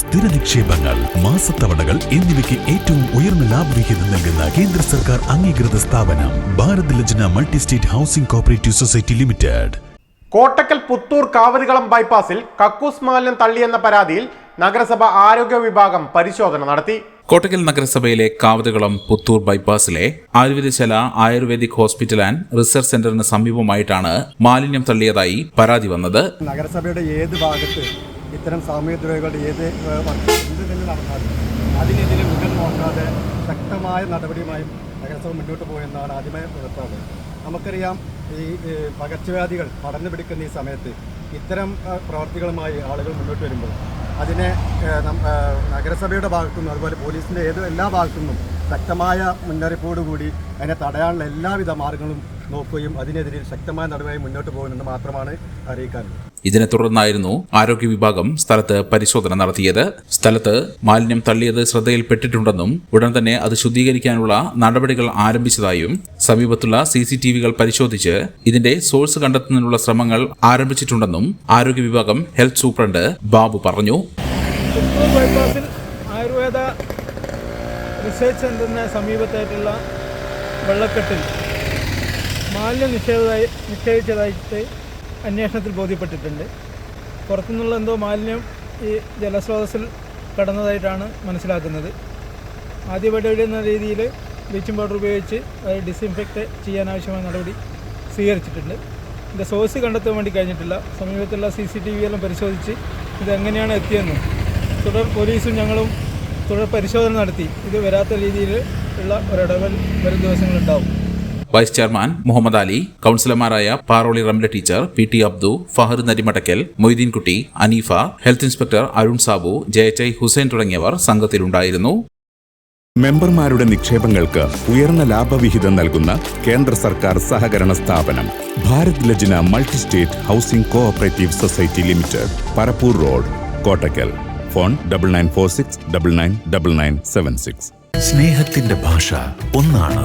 സ്ഥിര നിക്ഷേപങ്ങൾ മാസത്തവണകൾ എന്നിവയ്ക്ക് ഏറ്റവും ഉയർന്ന ലാഭവിഹിതം നൽകുന്ന കേന്ദ്ര സർക്കാർ അംഗീകൃത സ്ഥാപനം Bharat Lajna multi state housing cooperative society limited. Kottakkal Puthur Kavathikalam ബൈപ്പാസിൽ കക്കൂസ് മാലിന്യം തള്ളിയെന്ന പരാതിയിൽ നഗരസഭ ആരോഗ്യ വിഭാഗം പരിശോധന നടത്തി. കോട്ടക്കൽ നഗരസഭയിലെ Kavathukalam Puthur ബൈപ്പാസിലെ Ayurvedasala ayurvedic hospital and research സെന്ററിന് സമീപമായിട്ടാണ് മാലിന്യം തള്ളിയതായി പരാതി വന്നത്. നഗരസഭയുടെ ഏത് ഭാഗത്ത് ഇത്തരം സാമൂഹ്യദ്രോഹികളുടെ ഏത് എന്ത് തന്നെ നടന്നാലും അതിനെതിരെ മുഖം നോക്കാതെ ശക്തമായ നടപടിയുമായി നഗരസഭ മുന്നോട്ട് പോയെന്നാണ് ആദ്യമായ ഉറപ്പാണ് നമുക്കറിയാം ഈ പകർച്ചവ്യാധികൾ പടർന്നു പിടിക്കുന്ന ഈ സമയത്ത് ഇത്തരം പ്രവർത്തികളുമായി ആളുകൾ മുന്നോട്ട് വരുമ്പോൾ അതിനെ നഗരസഭയുടെ ഭാഗത്തു നിന്നും നഗരസഭയുടെ ഭാഗത്തുനിന്നും അതുപോലെ പോലീസിന്റെ ഏത് എല്ലാ ഭാഗത്തുനിന്നും ശക്തമായ മുന്നറിയിപ്പോടുകൂടി അതിനെ തടയാനുള്ള എല്ലാവിധ മാർഗങ്ങളും നോക്കുകയും അതിനെതിരെ ശക്തമായ നടപടിയായി മുന്നോട്ട് പോകുമെന്ന് മാത്രമാണ് അറിയിക്കാനുള്ളത്. ഇതിനെ തുടർന്നായിരുന്നു ആരോഗ്യ വിഭാഗം സ്ഥലത്ത് പരിശോധന നടത്തിയത്. സ്ഥലത്ത് മാലിന്യം തള്ളിയത് ശ്രദ്ധയിൽപ്പെട്ടിട്ടുണ്ടെന്നും ഉടൻ തന്നെ അത് ശുദ്ധീകരിക്കാനുള്ള നടപടികൾ ആരംഭിച്ചതായും സമീപത്തുള്ള സി സി ടി വികൾ പരിശോധിച്ച് ഇതിന്റെ സോഴ്സ് കണ്ടെത്തുന്നതിനുള്ള ശ്രമങ്ങൾ ആരംഭിച്ചിട്ടുണ്ടെന്നും ആരോഗ്യ വിഭാഗം ഹെൽത്ത് സൂപ്രണ്ട് ബാബു പറഞ്ഞു. ആയുർവേദ റിസർച്ച് സെന്ററിന് സമീപത്തായിട്ടുള്ള വെള്ളക്കെട്ടിൽ മാലിന്യം നിക്ഷേപമായി നിക്ഷേപിച്ചതായിട്ട് അന്വേഷണത്തിൽ ബോധ്യപ്പെട്ടിട്ടുണ്ട്. പുറത്തുനിന്നുള്ള എന്തോ മാലിന്യം ഈ ജലസ്രോതസ്സിൽ കടന്നതായിട്ടാണ് മനസ്സിലാക്കുന്നത്. ആദ്യപടി എന്ന രീതിയിൽ ബ്ലീച്ചിങ് പൗഡർ ഉപയോഗിച്ച് അത് ഡിസിൻഫെക്റ്റ് ചെയ്യാനാവശ്യമായ നടപടി സ്വീകരിച്ചിട്ടുണ്ട്. ഇതിന്റെ സോഴ്സ് കണ്ടെത്താൻ വേണ്ടി കഴിഞ്ഞിട്ടില്ല. സമീപത്തുള്ള സി സി ടി വി എല്ലാം പരിശോധിച്ച് ഇത് എങ്ങനെയാണ് എത്തിയെന്നും. തുടർ പോലീസും ഞങ്ങളും തുടർ പരിശോധന നടത്തി. ഇത് വരാത്ത രീതിയിൽ ഉള്ള ഒരിടപെടൽ വരും ദിവസങ്ങളുണ്ടാവും. വൈസ് ചെയർമാൻ മുഹമ്മദ് അലി കൗൺസിലർമാരായ Paroli Ramla teacher P T Abdu Fahar Narimadakkal Moideenkutty Aneefa health inspector Arun Sabu ജയച്ചൈ Hussain തുടങ്ങിയവർ സംഘത്തിലുണ്ടായിരുന്നു. മെമ്പർമാരുടെ നിക്ഷേപങ്ങൾക്ക് ഉയർന്ന ലാഭവിഹിതം നൽകുന്ന കേന്ദ്ര സർക്കാർ സഹകരണ സ്ഥാപനം Bharat Lajna multi state housing cooperative society limited Parappur road Kottakkal. Phone double nine four six double nine double nine seven six സ്നേഹത്തിന്റെ ഭാഷ ഒന്നാണ്